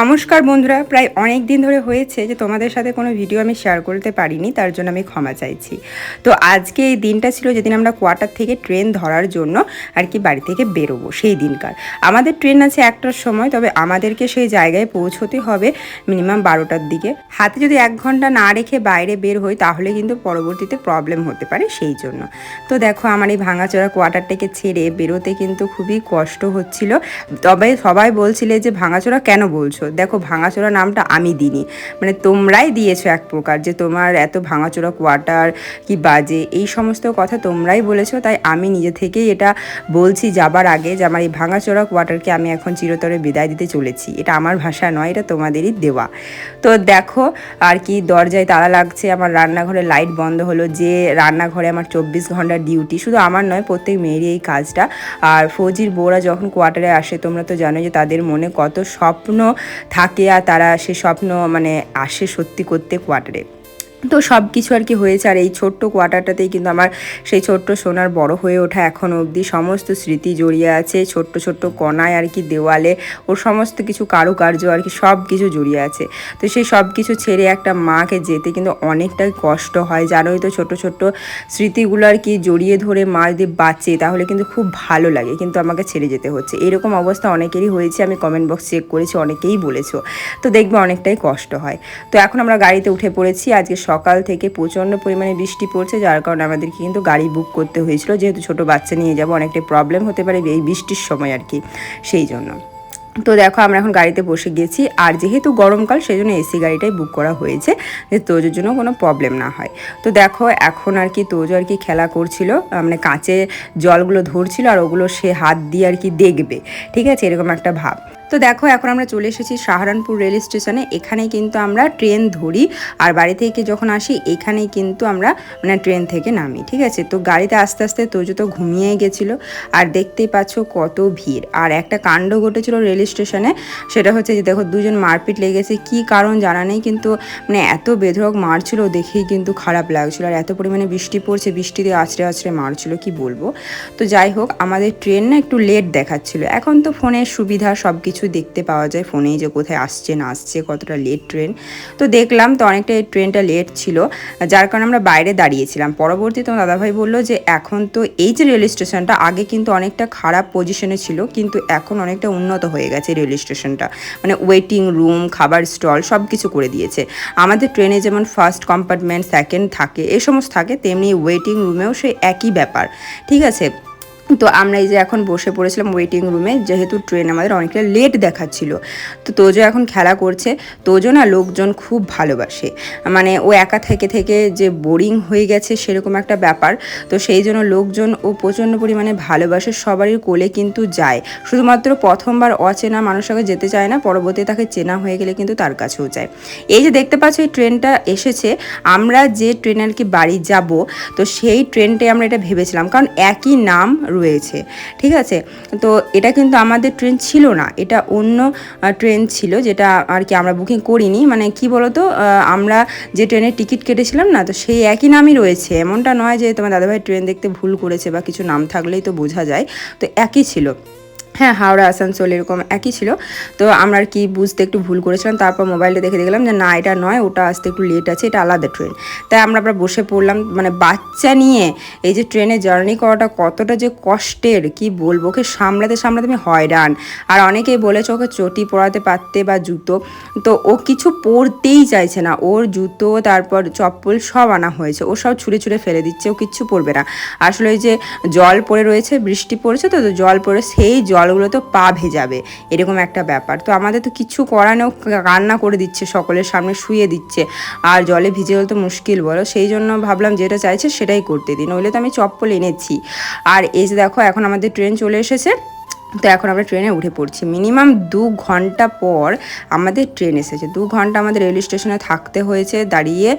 নমস্কার বন্ধুরা, প্রায় অনেক দিন ধরে হয়েছে যে তোমাদের সাথে কোনো ভিডিও আমি শেয়ার করতে পারিনি, তার জন্য আমি ক্ষমা চাইছি। তো আজকে এই দিনটা ছিল যেদিন আমরা কোয়ার্টার থেকে ট্রেন ধরার জন্য আর কি বাড়ি থেকে বেরোবো, সেই দিনকার। আমাদের ট্রেন আছে একটার সময়, তবে আমাদেরকে সেই জায়গায় পৌঁছতে হবে মিনিমাম বারোটার দিকে। হাতে যদি এক ঘণ্টা না রেখে বাইরে বের হই, তাহলে কিন্তু পরবর্তীতে প্রবলেম হতে পারে সেই জন্য। তো দেখো, আমার এই ভাঙাচোরা কোয়ার্টারটাকে ছেড়ে বেরোতে কিন্তু খুবই কষ্ট হচ্ছিল। তবে সবাই বলছিলে যে, ভাঙাচোরা কেন বলছো? দেখো, ভাঙাচোরা নামটা আমি দিইনি। মানে তোমরাই দিয়েছ এক প্রকার যে তোমার এত ভাঙাচোরা কোয়ার্টার কি বাজে, এই সমস্ত কথা তোমরাই বলেছ। তাই আমি নিজে থেকেই এটা বলছি যাবার আগে যে আমার এই ভাঙাচোরা কোয়ার্টারকে আমি এখন চিরতরে বিদায় দিতে চলেছি। এটা আমার ভাষা নয়, এটা তোমাদেরই দেওয়া। তো দেখো, আর কি দরজায় তালা লাগছে, আমার রান্নাঘরে লাইট বন্ধ হলো, যে রান্নাঘরে আমার চব্বিশ ঘণ্টার ডিউটি শুধু আমার নয়, প্রত্যেক মেয়েরই এই কাজটা। আর ফৌজির বউরা যখন কোয়ার্টারে আসে, তোমরা তো জানো যে তাদের মনে কত স্বপ্ন থাকে আর তারা সে স্বপ্ন মানে আসে সত্যি করতে কোয়ার্টারে তো সব কিছু আর কি হয়েছে। আর এই ছোট্ট কোয়ার্টারটাতেই কিন্তু আমার সেই ছোট্ট সোনার বড় হয়ে ওঠা এখন অবধি সমস্ত স্মৃতি জড়িয়ে আছে। ছোট্ট ছোট্ট কণায় আর কি দেওয়ালে ওর সমস্ত কিছু কারুকার্য আর কি সব কিছু জড়িয়ে আছে। তো সেই সব কিছু ছেড়ে একটা মাকে যেতে কিন্তু অনেকটাই কষ্ট হয়। জানোই তো ছোট ছোট্ট স্মৃতিগুলো আর কি জড়িয়ে ধরে মা যদি বাঁচে, তাহলে কিন্তু খুব ভালো লাগে। কিন্তু আমাকে ছেড়ে যেতে হচ্ছে। এরকম অবস্থা অনেকেরই হয়েছে। আমি কমেন্ট বক্স চেক করেছি, অনেকেই বলেছ। তো দেখবে অনেকটাই কষ্ট হয়। তো এখন আমরা গাড়িতে উঠে পড়েছি। আজকে সকাল থেকে প্রচণ্ড পরিমাণে বৃষ্টি পড়ছে, যার কারণে আমাদেরকে কিন্তু গাড়ি বুক করতে হয়েছিল। যেহেতু ছোট বাচ্চা নিয়ে যাব, অনেকটা প্রবলেম হতে পারে এই বৃষ্টির সময় আর কি, সেই জন্য। তো দেখো, আমরা এখন গাড়িতে বসে গেছি। আর যেহেতু গরমকাল সেই জন্য এসি গাড়িটাই বুক করা হয়েছে, যে তোজোর জন্য কোনো প্রবলেম না হয়। তো দেখো, এখন আর কি তোজো আর কি খেলা করছিল। মানে কাঁচে জলগুলো ধরছিল আর ওগুলো সে হাত দিয়ে আর কি দেখবে। ঠিক আছে? এরকম একটা ভাব। তো দেখো, এখন আমরা চলে এসেছি সাহারানপুর রেল স্টেশনে। এখানেই কিন্তু আমরা ট্রেন ধরি। আর বাড়ি থেকে যখন আসি, এখানেই কিন্তু আমরা মানে ট্রেন থেকে নামি, ঠিক আছে? তো গাড়িতে আস্তে আস্তে তোজো তো ঘুমিয়ে গেছিল। আর দেখতেই পাচ্ছ কত ভিড়। আর একটা কাণ্ড ঘটেছিল রেল স্টেশনে। সেটা হচ্ছে যে, দেখো, দুজন মারপিট লেগেছে। কি কারণ জানা নেই, কিন্তু মানে এত বেধরক মারছিল, দেখেই কিন্তু খারাপ লাগছিল। আর এত পরিমাণে বৃষ্টি পড়ছে বৃষ্টিতে আছড়ে আছড়ে মারছিল, কি বলব? তো যাই হোক, আমাদের ট্রেন না একটু লেট দেখাচ্ছিল। এখন তো ফোনের সুবিধা সব কিছু দেখতে পাওয়া যায় ফোনেই যে কোথায় আসছে, না আসছে, কতটা লেট ট্রেন তো দেখলাম তো অনেকটা এই ট্রেনটা লেট ছিল, যার কারণে আমরা বাইরে দাঁড়িয়েছিলাম। পরবর্তীতে আমার দাদাভাই বলল যে, এখন তো এই যে রেল স্টেশনটা আগে কিন্তু অনেকটা খারাপ পজিশনে ছিল, কিন্তু এখন অনেকটা উন্নত হয়ে গেছে রেল স্টেশনটা মানে ওয়েটিং রুম খাবার স্টল সব কিছু করে দিয়েছে। আমাদের ট্রেনে যেমন ফার্স্ট কম্পার্টমেন্ট সেকেন্ড থাকে, এ সমস্ত থাকে, তেমনি ওয়েটিং রুমেও সেই একই ব্যাপার। ঠিক আছে? তো আমরা এই যে এখন বসে পড়েছিলাম ওয়েটিং রুমে যেহেতু ট্রেন আমাদের অনেকটা লেট দেখাচ্ছিল। তো তোজো এখন খেলা করছে। তোজো না লোকজন খুব ভালোবাসে। মানে ও একা থেকে থেকে যে বোরিং হয়ে গেছে সেরকম একটা ব্যাপার। তো সেই জন্য লোকজন ও প্রচণ্ড পরিমাণে ভালোবাসে, সবারই কোলে কিন্তু যায়। শুধুমাত্র প্রথমবার অচেনা মানুষের সঙ্গে যেতে চায় না, পরবর্তী তাকে চেনা হয়ে গেলে কিন্তু তার কাছেও যায়। এই যে দেখতে পাচ্ছ, এই ট্রেনটা এসেছে। আমরা যে ট্রেন আর কি বাড়ি যাব, তো সেই ট্রেনটাই আমরা এটা ভেবেছিলাম। কারণ একই নাম রয়েছে, ঠিক আছে? তো এটা কিন্তু আমাদের ট্রেন ছিল না, এটা অন্য ট্রেন ছিল যেটা আর কি আমরা বুকিং করিনি। মানে কি বলতো আমরা যে ট্রেনের টিকিট কেটেছিলাম না, তো সেই একই নামই রয়েছে। এমনটা নয় যে তোমার দাদাভাই ট্রেন দেখতে ভুল করেছে বা কিছু নাম থাকলেই তো বোঝা যায়, তো একই ছিল। হ্যাঁ হাওড়া, আসানসোল এরকম একই ছিল। তো আমরা আর কি বুঝতে একটু ভুল করেছিলাম, তারপর মোবাইলটা দেখে দেখলাম যে না, এটা নয়, ওটা আসতে একটু লেট আছে, এটা আলাদা ট্রেন তাই আমরা আবার বসে পড়লাম মানে বাচ্চা নিয়ে এই যে ট্রেনে জার্নি করাটা কতটা যে কষ্টের, কি বলব, ওকে সামলাতে সামলাতে আমি হয়রান। আর অনেকেই বলেছে ওকে চটি পরাতে পারতে বা জুতো, তো ও কিছু পরতেই চাইছে না। ওর জুতো, তারপর চপ্পল সব আনা হয়েছে, ও সব ছুঁড়ে ছুঁড়ে ফেলে দিচ্ছে, ও কিচ্ছু পরবে না। আসলে ওই যে জল পড়ে রয়েছে, বৃষ্টি পড়েছে তো জল পড়ে, সেই জলগুলো তো পা ভেজাবে, এরকম একটা ব্যাপার। তো আমাদের তো কিচ্ছু করানো রান্না করে দিচ্ছে, সকলের সামনে শুয়ে দিচ্ছে। আর জলে ভিজে গেলে তো মুশকিল বলো, সেই জন্য ভাবলাম যেটা চাইছে সেটাই করতে দিন নইলে তো আমি চপ্পল এনেছি। আর এই যে দেখো, এখন আমাদের ট্রেন চলে এসেছে। তো এখন আমরা ট্রেনে উঠে পড়ছি। মিনিমাম দু ঘণ্টা পর আমাদের ট্রেন এসেছে। দু ঘণ্টা আমাদের রেল স্টেশনে থাকতে হয়েছে, দাঁড়িয়ে।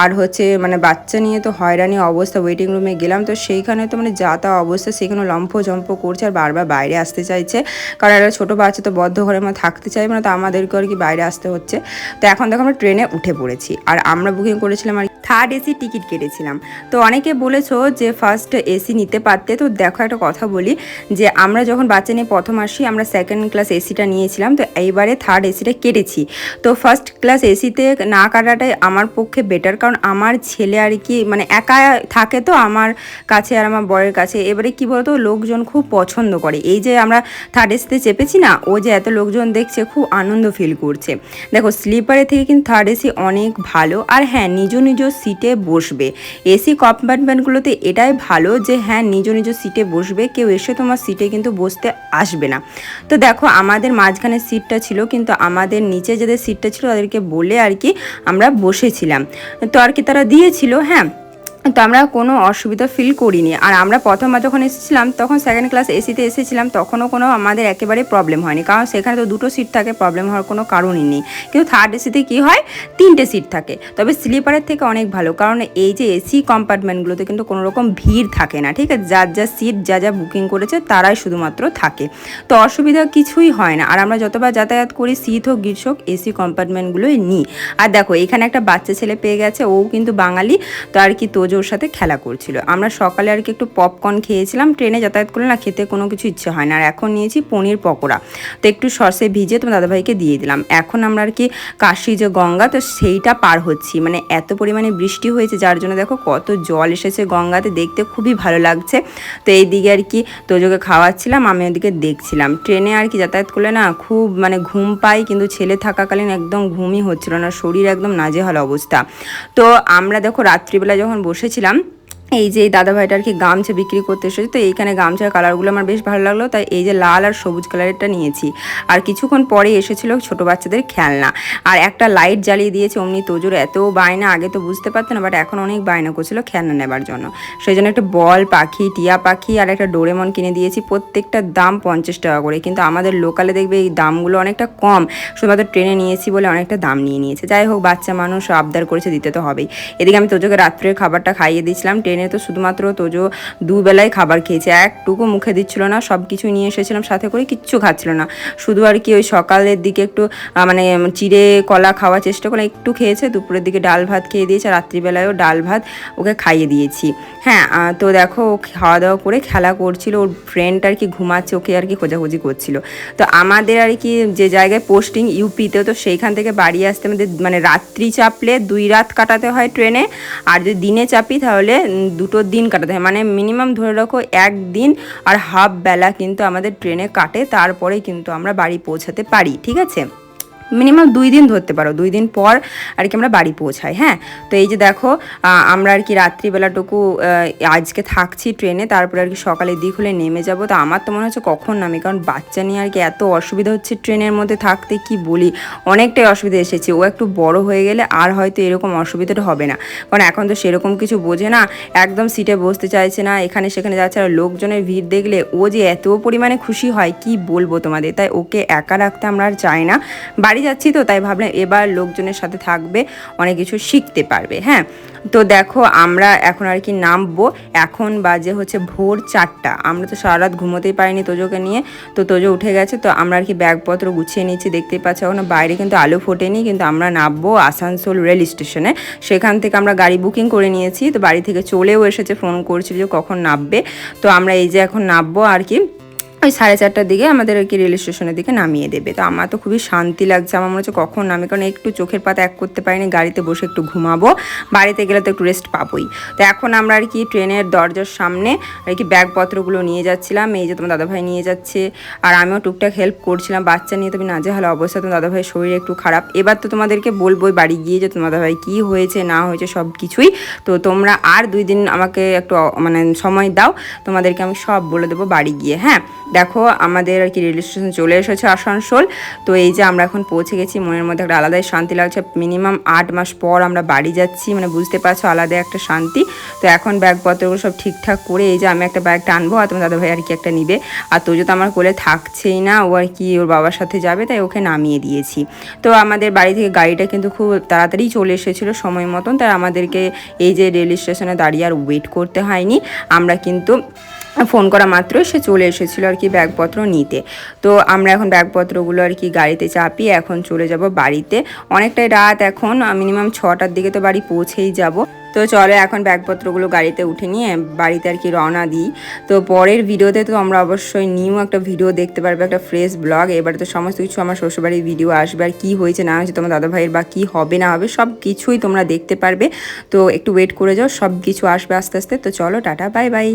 আর হচ্ছে মানে বাচ্চা নিয়ে তো হয়রানি অবস্থা ওয়েটিং রুমে গেলাম। তো সেইখানে তো মানে যা তা অবস্থা সেখানে লম্ফ জম্প করছে আর বারবার বাইরে আসতে চাইছে। কারণ একটা ছোটো বাচ্চা তো বদ্ধ ঘরের মধ্যে থাকতে চাইবে না, তো আমাদেরকে আর কি বাইরে আসতে হচ্ছে। তো এখন দেখো আমরা ট্রেনে উঠে পড়েছি। আর আমরা বুকিং করেছিলাম আর থার্ড এসি টিকিট কেটেছিলাম। তো অনেকে বলেছ যে ফার্স্ট এসি নিতে পারতে। তো দেখো একটা কথা বলি, যে আমরা যখন বাচ্চা নিয়ে প্রথম আসি, আমরা সেকেন্ড ক্লাস এসিটা নিয়েছিলাম। তো এইবারে থার্ড এসিটা কেটেছি। তো ফার্স্ট ক্লাস এসিতে না কাটাটাই আমার পক্ষে বেটার কারণ আমার ছেলে আর কি মানে একা থাকে তো আমার কাছে আর আমার বরের কাছে। এবারে কি বলতো, লোকজন খুব পছন্দ করে। এই যে আমরা থার্ড এসিতে চেপেছি না, ও যে এত লোকজন দেখছে, খুব আনন্দ ফিল করছে। দেখো স্লিপারে থেকে কিন্তু থার্ড এসি অনেক ভালো। আর হ্যাঁ নিজ নিজ সিটে বসবে। এসি কম্পার্টমেন্টগুলোতে এটাই ভালো যে হ্যাঁ নিজ নিজ সিটে বসবে। কেউ এসে তোমার সিটে কিন্তু বসতে আসবে না। তো দেখো, আমাদের মাঝখানে সিটটা ছিল, কিন্তু আমাদের নিচে যাদের সিটটা ছিল, তাদেরকে বলে আর কি আমরা বসেছিলাম। তো আর কি তারা দিয়েছিল হ্যাঁ? তো আমরা কোনো অসুবিধা ফিল করিনি। আর আমরা প্রথমবার যখন এসেছিলাম, তখন সেকেন্ড ক্লাস এসিতে এসেছিলাম, তখনও কোনো আমাদের একেবারে প্রবলেম হয়নি। কারণ সেখানে তো দুটো সিট থাকে প্রবলেম হওয়ার কোনো কারণই নেই। কিন্তু থার্ড এসিতে কী হয়? তিনটে সিট থাকে। তবে স্লিপারের থেকে অনেক ভালো। কারণ এই যে এসি কম্পার্টমেন্টগুলোতে কিন্তু কোনো রকম ভিড় থাকে না, ঠিক আছে? যার যা সিট যা যা বুকিং করেছে, তারাই শুধুমাত্র থাকে। তো অসুবিধা কিছুই হয় না। আর আমরা যতবার যাতায়াত করি শীত হোক গ্রীষ্ম হোক এসি কম্পার্টমেন্টগুলোই নিই। আর দেখো, এখানে একটা বাচ্চা ছেলে পেয়ে গেছে। ও কিন্তু বাঙালি। তো আর কি তোজোর সাথে খেলা করছিল। আমরা সকালে আর কি একটু পপকর্ন খেয়েছিলাম ট্রেনে যাতায়াত করলে না খেতে কোনো কিছু ইচ্ছে হয় না। আর এখন নিয়েছি পনির পকোড়া। তো একটু সসে ভিজে তোমার দাদাভাইকে দিয়ে দিলাম। এখন আমরা আর কি কাশি যে গঙ্গা, তো সেইটা পার হচ্ছি। মানে এত পরিমাণে বৃষ্টি হয়েছে, যার জন্য দেখো কত জল এসেছে গঙ্গাতে, দেখতে খুবই ভালো লাগছে। তো এই দিকে আর কি তোজোকে খাওয়াচ্ছিলাম, আমি ওদিকে দেখছিলাম। ট্রেনে আর কি যাতায়াত করলে না খুব মানে ঘুম পাই, কিন্তু ছেলে থাকাকালীন একদম ঘুমই হচ্ছিল না, শরীর একদম নাজেহাল অবস্থা। তো আমরা দেখো রাত্রিবেলা যখন বসেছিলাম। এই যে এই দাদা ভাইটা আর কি গামছা বিক্রি করতে এসেছে, তো এইখানে গামছার কালারগুলো আমার বেশ ভালো লাগল। তাই এই যে লাল আর সবুজ কালারেরটা নিয়েছি। আর কিছুক্ষণ পরে এসেছিল ছোট বাচ্চাদের খেলনা। আর একটা লাইট জ্বালিয়ে দিয়েছে অমনি তোজোর। এত বায়না, আগে তো বুঝতে পারতো না, বাট এখন অনেক বায়না করছিল খেলনা নেবার জন্য। সেই জন্য একটা বল পাখি, টিয়া পাখি আর একটা ডোরেমন কিনে দিয়েছি প্রত্যেকটার দাম পঞ্চাশ টাকা করে। কিন্তু আমাদের লোকালে দেখবে এই দামগুলো অনেকটা কম। শুধুমাত্র ট্রেনে নিয়েছি বলে অনেকটা দাম নিয়ে নিয়েছে। যাই হোক, বাচ্চা মানুষ আবদার করেছে, দিতে তো হবেই। এদিকে আমি তোজোকে রাত্রের খাবারটা খাইয়ে দিয়েছিলাম। ট্রেনে তো শুধুমাত্র তোজো দুবেলায় খাবার খেয়েছে। একটুকু মুখে দিচ্ছিল না সব কিছু নিয়ে এসেছিলাম, সাথে করে কিচ্ছু খাচ্ছিল না। শুধু আর কি ওই সকালের দিকে একটু মানে চিড়ে কলা খাওয়ার চেষ্টা করলাম, একটু খেয়েছে, দুপুরের দিকে ডাল ভাত খেয়ে দিয়েছে রাত্রিবেলায়ও ডাল ভাত ওকে খাইয়ে দিয়েছি। হ্যাঁ তো দেখো ও খাওয়া দাওয়া করে খেলা করছিল, ওর ফ্রেন্ড আর কি ঘুমাচ্ছে, ওকে আর কি খোঁজাখুঁজি করছিল। তো আমাদের আর কি যে জায়গায় পোস্টিং ইউপিতে তো সেইখান থেকে বাড়ি আসতে আমাদের মানে রাত্রি চাপলে দুই রাত কাটাতে হয় ট্রেনে, আর যদি দিনে চাপি তাহলে দুটো দিন কাটাতে হয়। মানে মিনিমাম ধরে রাখো একদিন আর হাফ বেলা কিন্তু আমাদের ট্রেনে কাটে। তারপরে কিন্তু আমরা বাড়ি পৌঁছাতে পারি, ঠিক আছে? মিনিমাম দুই দিন ধরতে পারো, দুই দিন পর আর কি আমরা বাড়ি পৌঁছাই হ্যাঁ? তো এই যে দেখো আমরা আর কি রাত্রিবেলাটুকু আজকে থাকছি ট্রেনে তারপরে আর কি সকালের দিক হলে নেমে যাব। তো আমার তো মনে হচ্ছে কখন নামি, কারণ বাচ্চা নিয়ে আর কি এত অসুবিধা হচ্ছে ট্রেনের মধ্যে থাকতে, কি বলি? অনেকটাই অসুবিধা এসেছে, ও একটু বড় হয়ে গেলে আর হয়তো এরকম অসুবিধাটা হবে না। কারণ এখন তো সেরকম কিছু বোঝে না, একদম সিটে বসতে চাইছে না, এখানে সেখানে যাচ্ছে আর লোকজনের ভিড় দেখলে ও যে এত পরিমাণে খুশি হয়, কি বলব তোমাদের? তাই ওকে একা রাখতে আমরা আর চাই না। বাড়ি যাচ্ছি তো, তাই ভাবলাম এবার লোকজনের সাথে থাকবে, অনেক কিছু শিখতে পারবে হ্যাঁ? তো দেখো আমরা এখন আর কি নামবো, এখন বাজে হচ্ছে ভোর চারটা। আমরা তো সারা রাত ঘুমোতেই পারিনি তোজোকে নিয়ে, তো তোজো উঠে গেছে, তো আমরা আর কি ব্যাগপত্র গুছিয়ে নিচ্ছি, দেখতেই পাচ্ছি এখন বাইরে কিন্তু আলো ফোটেনি, কিন্তু আমরা নামবো আসানসোল রেল স্টেশনে। সেখান থেকে আমরা গাড়ি বুকিং করে নিয়েছি, তো বাড়ি থেকে চলেও এসেছে, ফোন করছিল যে কখন নামবে। তো আমরা এই যে এখন নামবো আর কি ওই সাড়ে চারটার দিকে আমাদের আর কি রেল স্টেশনের দিকে নামিয়ে দেবে। তো আমার তো খুবই শান্তি লাগছে। আমার মনে হচ্ছে কখন নামি? কারণ একটু চোখের পাতা এক করতে পারিনি। গাড়িতে বসে একটু ঘুমাবো। বাড়িতে গেলে তো একটু রেস্ট পাবোই। তো এখন আমরা আর কি ট্রেনের দরজার সামনে আর কি ব্যাগপত্রগুলো নিয়ে যাচ্ছিলাম। এই যে তোমার দাদাভাই নিয়ে যাচ্ছে। আর আমিও টুকটাক হেল্প করছিলাম। বাচ্চা নিয়ে তুমি নাজেহাল অবস্থা। তোমার দাদাভাইয়ের শরীর একটু খারাপ। এবার তো তোমাদেরকে বলবোই বাড়ি গিয়ে যে তোমার দাদাভাই কী হয়েছে, না হয়েছে সব কিছুই। তো তোমরা আর দুই দিন আমাকে একটু মানে সময় দাও। তোমাদেরকে আমি সব বলে দেবো বাড়ি গিয়ে। হ্যাঁ? দেখো আমাদের আর কি রেল স্টেশন চলে এসেছে আসানসোল। তো এই যে আমরা এখন পৌঁছে গেছি, মনের মধ্যে একটা আলাদাই শান্তি লাগছে। মিনিমাম আট মাস পর আমরা বাড়ি যাচ্ছি মানে বুঝতে পারছ আলাদা একটা শান্তি। তো এখন ব্যাগপত্রগুলো সব ঠিকঠাক করে এই যে আমি একটা ব্যাগ টানবো আর তোমার দাদাভাই আর কি একটা নিবে। আর তো তো আমার কোলে থাকছেই না, ও আর কি ওর বাবার সাথে যাবে, তাই ওকে নামিয়ে দিয়েছি। তো আমাদের বাড়ি থেকে গাড়িটা কিন্তু খুব তাড়াতাড়ি চলে এসেছিল সময় মতন, তাই আমাদেরকে এই যে রেল স্টেশনে দাঁড়িয়ে আর ওয়েট করতে হয়নি। আমরা কিন্তু ফোন করা মাত্রই সে চলে এসেছিল আর কি ব্যাগপত্র নিতে। তো আমরা এখন ব্যাগপত্রগুলো আর কি গাড়িতে চাপিয়ে এখন চলে যাব বাড়িতে। অনেকটাই রাত এখন মিনিমাম ছটার দিকে তো বাড়ি পৌঁছেই যাব। তো চলো এখন ব্যাগপত্রগুলো গাড়িতে উঠে নিয়ে বাড়িতে আর কি রওনা দিই। তো পরের ভিডিওতে তো আমরা অবশ্যই নিউ একটা ভিডিও দেখতে পারব, একটা ফ্রেশ ব্লগ এবারে তো সমস্ত কিছু আমার শ্বশুরবাড়ির ভিডিও আসবে আর কী হয়েছে, না হয়েছে, তোমার দাদা ভাইয়ের বা কী হবে, না হবে সব কিছুই তোমরা দেখতে পারবে। তো একটু ওয়েট করে যাও সব কিছু আসবে আস্তে আস্তে। তো চলো, টাটা বাই বাই